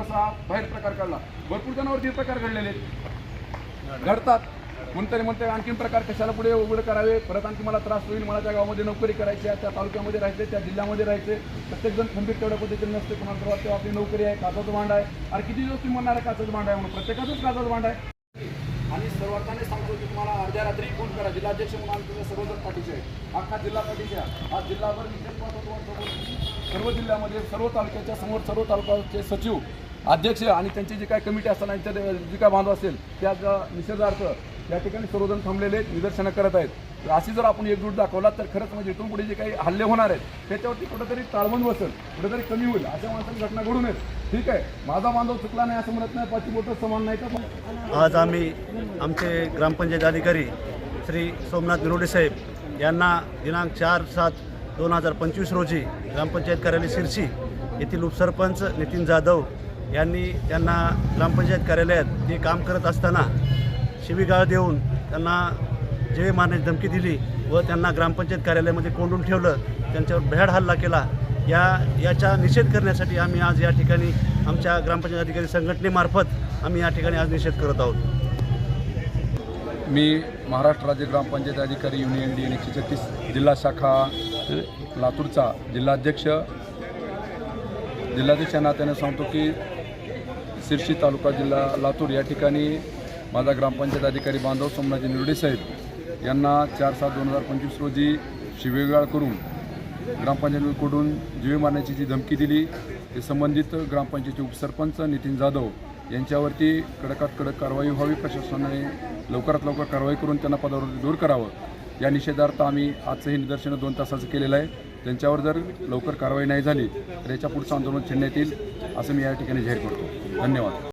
कसा बाहेर प्रकार घडला भरपूर जणांवरती प्रकार घडलेले आहेत. घडतात. कोणतरी म्हणते आणखीन प्रकार कशाला पुढे उघड करावे? परत आणखी मला त्रास होईल मला त्या गावामध्ये नोकरी करायची आहे त्या तालुक्यामध्ये राहायचे त्या जिल्ह्यामध्ये राहायचे प्रत्येकजण खंबीर तेवढ्या पद्धतीने नसते. कोणाला तेव्हा आपली नोकरी आहे काचाचं भांड आहे. आणि किती दिवस तुम्ही म्हणणार आहे काचाचं भांड आहे म्हणून? प्रत्येकाचंच काचाचं भांड आहे. आणि सर्वार्थाने सांगतो की तुम्हाला अर्ध्या रात्री फोन करा. जिल्हाध्यक्ष म्हणून तुम्ही सर्वजण पाठीचे आहे. अख्खा जिल्हा पाठीचे आज जिल्हाभर विशेष सर्व जिल्ह्यामध्ये सर्व तालुक्याच्या समोर सर्व तालुक्याचे सचिव अध्यक्ष आणि त्यांची जी काय कमिटी असताना त्यांच्या जी काय बांधव असेल त्याचा निषेधार्थ या ठिकाणी सर्वजण थांबलेले निदर्शनं करत आहेत. अशी जर आपण एकजूट दाखवला तर खरंच म्हणजे इथून पुढे जे काही हल्ले होणार आहेत त्याच्यावरती कुठंतरी ताळमण बसेल कुठंतरी कमी होईल अशा माणसांनी घटना घडू नयेत. ठीक आहे? माझा बांधव चुकला नाही असं म्हणत नाही पाची मोठं समान नाही का? आज आम्ही आमचे ग्रामपंचायत अधिकारी श्री सोमनाथ निरोडे साहेब यांना दिनांक चार सात दोन हजार पंचवीस रोजी ग्रामपंचायत कार्यालय शिरशी येथील उपसरपंच नितीन जाधव यांनी त्यांना ग्रामपंचायत कार्यालयात ते काम करत असताना शिवीगाळ देऊन त्यांना जे मारण्याची धमकी दिली व त्यांना ग्रामपंचायत कार्यालयामध्ये कोंडून ठेवलं त्यांच्यावर भ्याड हल्ला केला या याचा निषेध करण्यासाठी आम्ही आज या ठिकाणी आमच्या ग्रामपंचायत अधिकारी संघटनेमार्फत आम्ही या ठिकाणी आज निषेध करत आहोत. मी महाराष्ट्र राज्य ग्रामपंचायत अधिकारी युनियन डी एन एकशे छत्तीस जिल्हा शाखा लातूरचा जिल्हाध्यक्ष जिल्हाध्यक्ष नात्याने सांगतो की शिर्शी तालुका जिल्हा लातूर या ठिकाणी माझा ग्रामपंचायत अधिकारी बांधव सोमनाथजी निरडे साहेब यांना चार सात दोन हजार पंचवीस रोजी शिवेगाळ करून ग्रामपंचायतीकडून जीवे मारण्याची जी धमकी दिली ते संबंधित ग्रामपंचायतीचे उपसरपंच नितीन जाधव यांच्यावरती कडकात कडक कारवाई व्हावी प्रशासनाने लवकरात लवकर कारवाई करून त्यांना पदावरून दूर करावं. या निषेधार्थ आम्ही आजचं हे निदर्शनं दोन तासाचं केलेलं आहे. त्यांच्यावर जर लवकर कारवाई नाही झाली तर याच्या पुढचं आंदोलन छेडण्यात येईल असं मी या ठिकाणी जाहीर करतो. धन्यवाद.